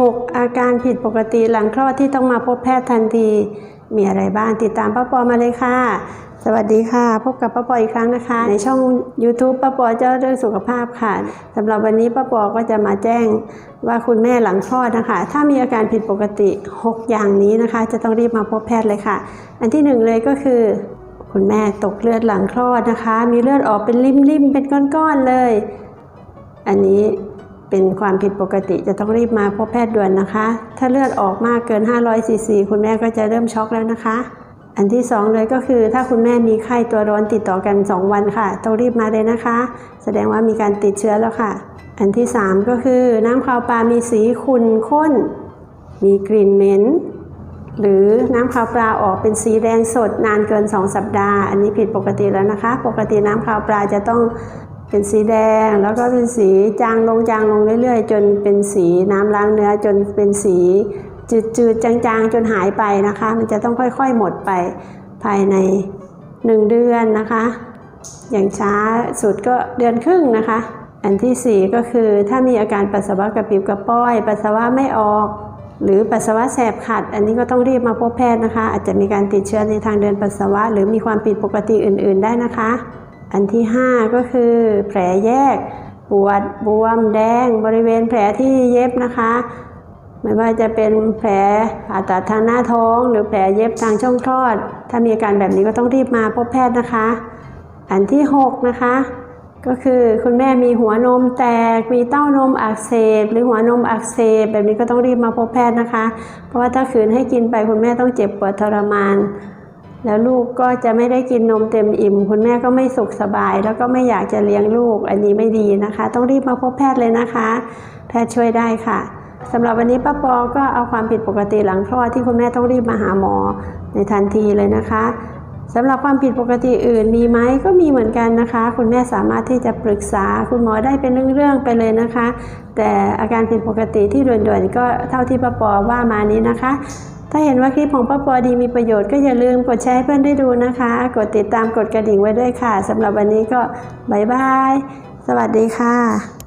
6 อาการผิดปกติหลังคลอดที่ต้องมาพบแพทย์ทันที มีอะไรบ้างติดตามป้าปอมาเลยค่ะ สวัสดีค่ะ พบกับป้าปออีกครั้งนะคะ ในช่อง YouTube ป้าปอเจ้าเรื่องสุขภาพค่ะสำหรับวันนี้ป้าปอก็จะมาแจ้งว่าคุณแม่หลังคลอดนะคะ ถ้ามีอาการผิดปกติ 6 อย่างนี้นะคะ จะต้องรีบมาพบแพทย์เลยค่ะ อันที่หนึ่งเลยก็คือ คุณแม่ตกเลือดหลังคลอดนะคะ มีเลือดออกเป็นริมๆเป็นก้อนๆเลย อันนี้ เป็นความผิดปกติจะต้องรีบมาพบแพทย์ด่วนนะคะ ถ้าเลือดออกมากเกิน 500ซีซีคุณแม่ก็จะเริ่มช็อกแล้วนะคะ อันที่สองเลยก็คือถ้าคุณแม่มีไข้ตัวร้อนติดต่อกัน 2 วันค่ะ ต้องรีบมาเลยนะคะ แสดงว่ามีการติดเชื้อแล้วค่ะ อันที่สามก็คือน้ำคาวปลามีสีขุ่นข้น มีกลิ่นเหม็นหรือน้ำคาวปลาออกเป็นสีแดงสดนานเกิน 2 สัปดาห์ อันนี้ผิดปกติแล้วนะคะ ปกติน้ำคาวปลาจะต้อง เป็นสีแดงแล้วก็เป็นสีจางลงจางลงเรื่อยๆ จนเป็นสีน้ำล้างเนื้อจนเป็นสีจืดๆจางๆ จนหายไปนะคะ มันจะต้องค่อยๆหมดไปภายใน 1 เดือนนะคะ อย่างช้าสุดก็เดือนครึ่งนะคะ อันที่ 4 ก็คือถ้ามีอาการปัสสาวะกระปิบกระป้อย ปัสสาวะไม่ออก หรือปัสสาวะแสบขัด อันนี้ก็ต้องรีบมาพบแพทย์นะคะ อาจจะมีการติดเชื้อในทางเดินปัสสาวะ หรือมีความผิดปกติอื่น ๆ ได้นะคะ อันที่ 5 ก็คือ แผลแยกปวดบวมแดงบริเวณแผลที่เย็บนะคะ ไม่ว่าจะเป็นแผลผ่าตัดทางหน้าท้อง หรือแผลเย็บทางช่องคลอด ถ้ามีอาการแบบนี้ก็ต้องรีบมาพบแพทย์นะคะ อันที่ 6 นะคะ ก็คือคุณแม่มีหัวนมแตก มีเต้านมอักเสบ หรือหัวนมอักเสบ แบบนี้ก็ต้องรีบมาพบแพทย์นะคะ เพราะว่าถ้าขืนให้กินไปคุณแม่ต้องเจ็บปวดทรมาน แล้วลูกก็จะไม่ได้กินนมเต็มอิ่ม คุณแม่ก็ไม่สุขสบาย แล้วก็ไม่อยากจะเลี้ยงลูกอันนี้ไม่ดีนะคะ ต้องรีบมาพบแพทย์เลยนะคะ แพทย์ช่วยได้ค่ะสำหรับวันนี้ป้าปอก็เอาความผิดปกติหลังคลอดที่คุณแม่ต้องรีบมาหาหมอในทันทีเลยนะคะสำหรับความผิดปกติอื่นมีไหมก็มีเหมือนกันนะคะ คุณแม่สามารถที่จะปรึกษาคุณหมอได้เป็นเรื่องๆไปเลยนะคะ แต่อาการผิดปกติที่ด่วนๆก็เท่าที่ป้าปอว่ามานี้นะคะ ถ้าเห็นว่าคลิปของป้าปอดีมีประโยชน์ก็อย่าลืมกดแชร์ให้เพื่อนได้ดูนะคะ กดติดตามกดกระดิ่งไว้ด้วยค่ะสำหรับวันนี้ก็บายบาย สวัสดีค่ะ